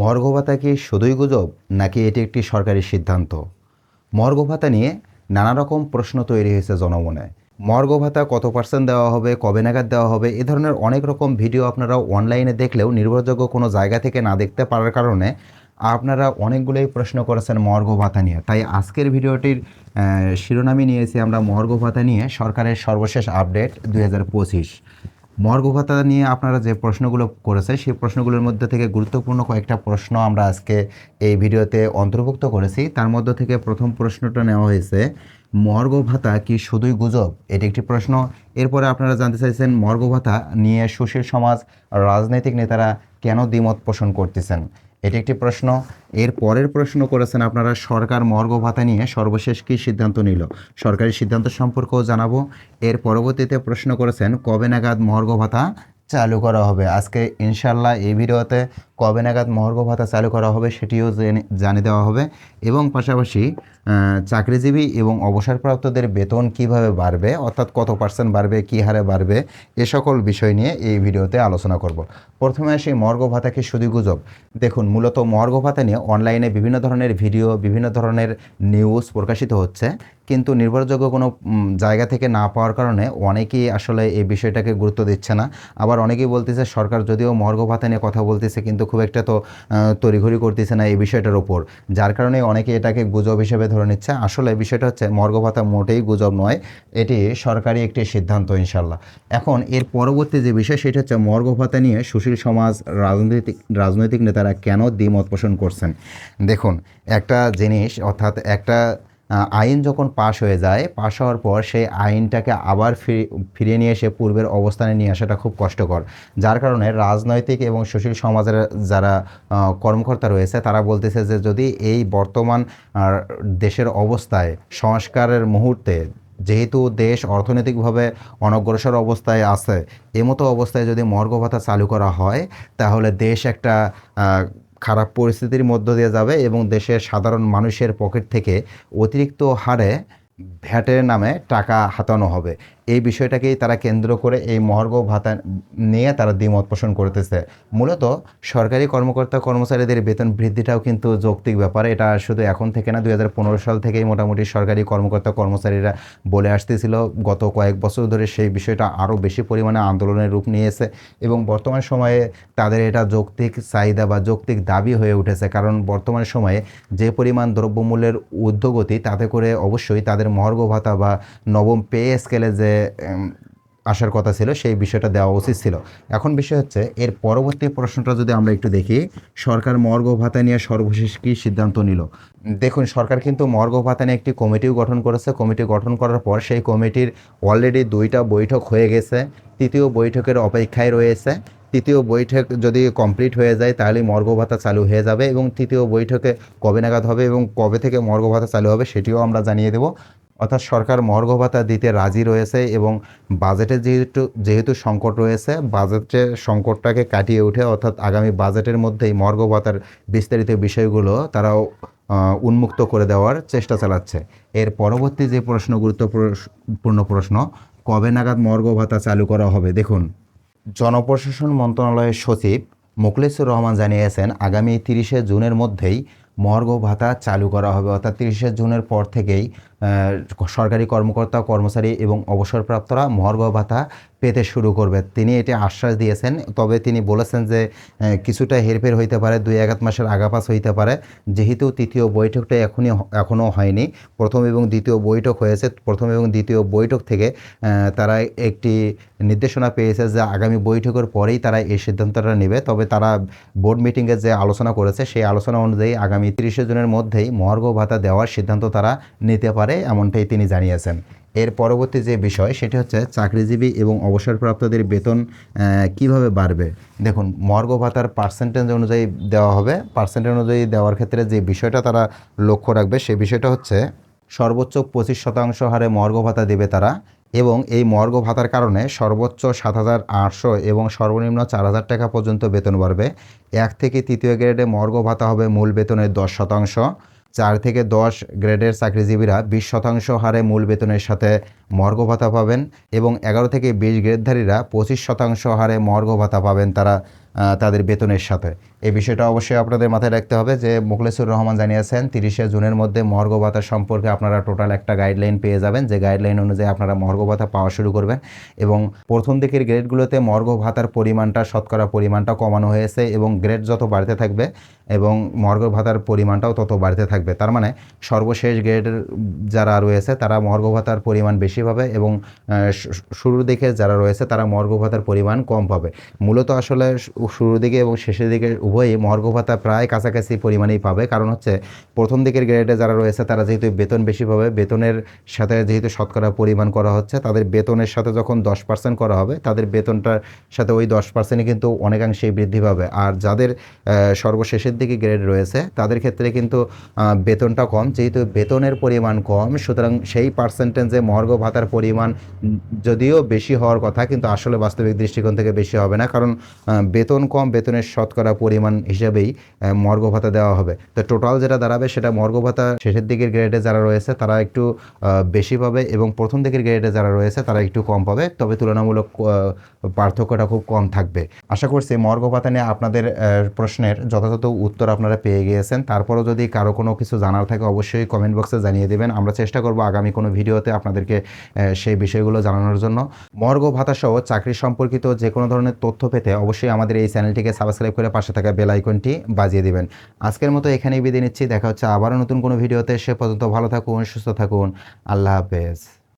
Morgue ভাতা কি শুধুই গুজব নাকি এটি একটি সরকারি সিদ্ধান্ত? মর্গ ভাতা নিয়ে নানা রকম প্রশ্ন তৈরি হয়েছে জনমনে। মর্গ ভাতা কত পার্সেন্ট দেওয়া হবে কবে নাগাদ দেওয়া হবে এ ধরনের অনেক রকম ভিডিও আপনারা অনলাইনে দেখলেও নির্ভরযোগ্য কোনো জায়গা থেকে না দেখতে পারার কারণে আপনারা অনেকগুলোই প্রশ্ন করেছেন মর্গ ভাতা নিয়ে। তাই আজকের ভিডিওটির আহ, শিরোনামই নিয়েছি আমরা মর্গ ভাতা নিয়ে সরকারের সর্বশেষ আপডেট দু হাজার পঁচিশ। মর্গ ভাতা নিয়ে আপনারা যে প্রশ্নগুলো করেছে সেই প্রশ্নগুলোর মধ্যে থেকে গুরুত্বপূর্ণ কয়েকটা প্রশ্ন আমরা আজকে এই ভিডিওতে অন্তর্ভুক্ত করেছি। তার মধ্য থেকে প্রথম প্রশ্নটা নেওয়া হয়েছে মর্গ ভাতা কি শুধুই গুজব? এটি একটি প্রশ্ন। এরপরে আপনারা জানতে চাইছেন মর্গ ভাতা নিয়ে সুশীল সমাজ রাজনৈতিক নেতারা কেন দ্বিমত পোষণ করতেছেন? এটি একটি প্রশ্ন। এর পরের প্রশ্ন করেছেন আপনারা, সরকার মর্গ ভাতা নিয়ে সর্বশেষ কী সিদ্ধান্ত নিল? সরকারি সিদ্ধান্ত সম্পর্কেও জানাব। এর পরবর্তীতে প্রশ্ন করেছেন, কবে নাগাদ মর্গ ভাতা চালু করা হবে। আজকে ইনশাল্লাহ এই ভিডিওতে কবে নাগাদ মর্গ ভাতা চালু করা হবে সেটিও জেনে- জানিয়ে দেওয়া হবে এবং পাশাপাশি চাকরিজীবী এবং অবসরপ্রাপ্তদের বেতন কীভাবে বাড়বে, অর্থাৎ কত পার্সেন্ট বাড়বে, কী হারে বাড়বে, এ সকল বিষয় নিয়ে এই ভিডিওতে আলোচনা করব। প্রথমে আসি মর্গ ভাতাকে শুধু গুজব? দেখুন, মূলত মর্গ ভাতা নিয়ে অনলাইনে বিভিন্ন ধরনের ভিডিও, বিভিন্ন ধরনের নিউজ প্রকাশিত হচ্ছে। কিন্তু নির্ভরযোগ্য কোনো জায়গা থেকে না পাওয়ার কারণে অনেকেই আসলে এই বিষয়টাকে গুরুত্ব দিচ্ছে না। আবার অনেকেই বলতেছে, সরকার যদিও মর্গ ভাতা নিয়ে কথা বলতেছে, কিন্তু খুব একটা তো তড়িঘড়ি করতেছে না এই বিষয়টার ওপর। যার কারণে অনেকে এটাকে গুজব হিসেবে ধরে নিচ্ছে। আসলে বিষয়টা হচ্ছে মর্গ ভাতা মোটেই গুজব নয়, এটি সরকারি একটি সিদ্ধান্ত ইনশাল্লাহ এখন এর পরবর্তী যে বিষয়, সেটা হচ্ছে মর্গ ভাতা নিয়ে সুশীল সমাজ রাজনৈতিক রাজনৈতিক নেতারা কেন দ্বিমত পোষণ করছেন? দেখুন, একটা জিনিস, অর্থাৎ একটা আইন যখন পাশ হয়ে যায়, পাশ হওয়ার পর সেই আইনটাকে আবার ফিরি- ফিরিয়ে নিয়ে এসে পূর্বের অবস্থানে নিয়ে আসাটা খুব কষ্টকর। যার কারণে রাজনৈতিক এবং সুশীল সমাজের যারা কর্মকর্তা রয়েছে, তারা বলতেছে যে যদি এই বর্তমান দেশের অবস্থায়, সংস্কারের মুহূর্তে যেহেতু দেশ অর্থনৈতিকভাবে অনগ্রসর অবস্থায় আছে, এমতো অবস্থায় যদি মর্গ ভাতা চালু করা হয়, তাহলে দেশ একটা খারাপ পরিস্থিতির মধ্য দিয়ে যাবে এবং দেশের সাধারণ মানুষের পকেট থেকে অতিরিক্ত হারে ভ্যাটের নামে টাকা হাতানো হবে। এই বিষয়টাকেই তারা কেন্দ্র করে এই মহার্ঘ ভাতা নিয়ে তারা দ্বিমত পোষণ করতেছে। মূলত সরকারি কর্মকর্তা কর্মচারীদের বেতন বৃদ্ধিটাও কিন্তু যৌক্তিক ব্যাপার। এটা শুধু এখন থেকে না দু হাজার পনেরো সাল থেকেই মোটামুটি সরকারি কর্মকর্তা কর্মচারীরা বলে আসতেছিল। গত কয়েক বছর ধরে সেই বিষয়টা আরও বেশি পরিমাণে আন্দোলনের রূপ নিয়েছে এবং বর্তমান সময়ে তাদের এটা যৌক্তিক চাহিদা বা যৌক্তিক দাবি হয়ে উঠেছে। কারণ বর্তমান সময়ে যে পরিমাণ দ্রব্যমূল্যের ঊর্ধ্বগতি, তাতে করে অবশ্যই তাদের মহার্ঘ ভাতা বা নবম পে স্কেলে যে আসার কথা ছিল, সেই বিষয়টা দেওয়া উচিত ছিল। এখন বিষয় হচ্ছে, এর পরবর্তী প্রশ্নটা যদি আমরা একটু দেখি, সরকার মর্গ ভাতা নিয়ে সর্বশেষ কী সিদ্ধান্ত নিল? দেখুন, সরকার কিন্তু মর্গ ভাতা নিয়ে একটি কমিটিও গঠন করেছে। কমিটি গঠন করার পর সেই কমিটির অলরেডি দুইটা বৈঠক হয়ে গেছে। তৃতীয় বৈঠকের অপেক্ষায় রয়েছে। তৃতীয় বৈঠক যদি কমপ্লিট হয়ে যায়, তাহলে মর্গ ভাতা চালু হয়ে যাবে এবং তৃতীয় বৈঠকে কবে নাগাদ হবে এবং কবে থেকে মর্গ ভাতা চালু হবে, সেটিও আমরা জানিয়ে দেব। অর্থাৎ সরকার মর্গ ভাতা দিতে রাজি রয়েছে এবং বাজেটে যেহেতু যেহেতু সংকট রয়েছে, বাজেটের সংকটটাকে কাটিয়ে উঠে, অর্থাৎ আগামী বাজেটের মধ্যেই মর্গ ভাতার বিস্তারিত বিষয়গুলো তারাও উন্মুক্ত করে দেওয়ার চেষ্টা চালাচ্ছে। এর পরবর্তী যে প্রশ্ন, গুরুত্বপূর্ণ প্রশ্ন, কবে নাগাদ মর্গ ভাতা চালু করা হবে? দেখুন, জনপ্রশাসন মন্ত্রণালয়ের সচিব মোখলেসুর রহমান জানিয়েছেন, আগামী তিরিশে জুনের মধ্যেই মর্গ ভাতা চালু করা হবে। অর্থাৎ তিরিশে জুনের পর থেকেই সরকারি কর্মকর্তা, কর্মচারী এবং অবসরপ্রাপ্তরা মর্গ ভাতা পেতে শুরু করবে। তিনি এটি আশ্বাস দিয়েছেন, তবে তিনি বলেছেন যে কিছুটা হেরফের হইতে পারে, দুই এক মাসের আগাপাস হইতে পারে। যেহেতু তৃতীয় বৈঠকটা এখনই এখনও হয়নি, প্রথম এবং দ্বিতীয় বৈঠক হয়েছে, প্রথম এবং দ্বিতীয় বৈঠক থেকে তারা একটি নির্দেশনা পেয়েছে যে, আগামী বৈঠকের পরেই তারা এই সিদ্ধান্তটা নেবে। তবে তারা বোর্ড মিটিংয়ে যে আলোচনা করেছে, সেই আলোচনা অনুযায়ী আগামী তিরিশে জনের মধ্যেই মহার্ঘ ভাতা দেওয়ার সিদ্ধান্ত তারা নিতে পারে। এমনটাই তিনি জানিয়েছেন। এর পরবর্তী যে বিষয়, সেটি হচ্ছে চাকরিজীবী এবং অবসরপ্রাপ্তদের বেতন কীভাবে বাড়বে? দেখুন, মর্গ ভাতার পার্সেন্টেজ অনুযায়ী দেওয়া হবে। পার্সেন্টেজ অনুযায়ী দেওয়ার ক্ষেত্রে যে বিষয়টা তারা লক্ষ্য রাখবে সেই বিষয়টা হচ্ছে সর্বোচ্চ পঁচিশ শতাংশ হারে মর্গ ভাতা দেবে তারা এবং এই মর্গ ভাতার কারণে সর্বোচ্চ সাত হাজার আটশো এবং সর্বনিম্ন চার হাজার টাকা পর্যন্ত বেতন বাড়বে। এক থেকে তৃতীয় গ্রেডে মর্গ ভাতা হবে মূল বেতনের দশ শতাংশ। চার থেকে দশ গ্রেডের চাকরিজীবীরা বিশ শতাংশ হারে মূল বেতনের সাথে মর্গ ভাতা পাবেন এবং এগারো থেকে বিশ গ্রেডধারীরা পঁচিশ শতাংশ হারে মর্গ ভাতা পাবেন তারা তাদের বেতনের সাথে। এই বিষয়টা অবশ্যই আপনাদের মাথায় রাখতে হবে যে মুখলেসুর রহমান জানিয়েছেন, তিরিশে জুনের মধ্যে মর্গ ভাতা সম্পর্কে আপনারা টোটাল একটা গাইডলাইন পেয়ে যাবেন। যে গাইডলাইন অনুযায়ী আপনারা মর্গ ভাতা পাওয়া শুরু করবেন এবং প্রথম দিকের গ্রেডগুলোতে মর্গ ভাতার পরিমাণটা, শতকরা পরিমাণটা কমানো হয়েছে এবং গ্রেড যত বাড়তে থাকবে এবং মর্গ ভাতার পরিমাণটাও তত বাড়তে থাকবে। তার মানে সর্বশেষ গ্রেডের যারা রয়েছে তারা মর্গ ভাতার পরিমাণ বেশি পাবে এবং শুরুর দিকে যারা রয়েছে তারা মর্গ ভাতার পরিমাণ কম পাবে। মূলত আসলে শুরুর দিকে এবং শেষের দিকে উভয়ই মর্গ ভাতা প্রায় কাছাকাছি পরিমাণেই পাবে। কারণ হচ্ছে প্রথম দিকের গ্রেডে যারা রয়েছে, তারা যেহেতু বেতন বেশি পাবে, বেতনের সাথে যেহেতু শতকরা পরিমাণ করা হচ্ছে, তাদের বেতনের সাথে যখন দশ পার্সেন্ট করা হবে, তাদের বেতনটার সাথে ওই দশ পার্সেন্টই কিন্তু অনেকাংশেই বৃদ্ধি পাবে। আর যাদের সর্বশেষের দিকে গ্রেড রয়েছে, তাদের ক্ষেত্রে কিন্তু বেতনটা কম। যেহেতু বেতনের পরিমাণ কম, সুতরাং সেই পার্সেন্টেজে মর্গ ভাতার পরিমাণ যদিও বেশি হওয়ার কথা, কিন্তু আসলে বাস্তবিক দৃষ্টিকোণ থেকে বেশি হবে না। কারণ বেতন কম, বেতনের শতকরা পরিমাণ হিসেবেই আহ, মর্গ ভাতা দেওয়া হবে। তো টোটাল যেটা দাঁড়াবে সেটা মর্গ ভাতা শেষের দিকের গ্রেডে যারা রয়েছে তারা একটু বেশি পাবে এবং প্রথম দিকের গ্রেডে যারা রয়েছে তারা একটু কম পাবে। তবে তুলনামূলক পার্থক্যটা খুব কম থাকবে। আশা করছি মর্গ ভাতা নিয়ে আপনাদের প্রশ্নের যথাযথ উত্তর আপনারা পেয়ে গিয়েছেন। তারপরও যদি কারও কোনো কিছু জানার থাকে অবশ্যই কমেন্ট বক্সে জানিয়ে দেবেন। আমরা চেষ্টা করব আগামী কোনো ভিডিওতে আপনাদেরকে সেই বিষয়গুলো জানানোর জন্য। মর্গ ভাতা সহ চাকরি সম্পর্কিত যে কোনো ধরনের তথ্য পেতে অবশ্যই আমাদের এই চ্যানেলটিকে সাবস্ক্রাইব করে পাশে থাকা বেল আইকনটি বাজিয়ে দিবেন। আজকের মতো এখানেই বিদায় নিচ্ছি, দেখা হচ্ছে আবারও নতুন কোনো ভিডিওতে। সে পর্যন্ত ভালো থাকুন, সুস্থ থাকুন। আল্লাহ হাফেজ।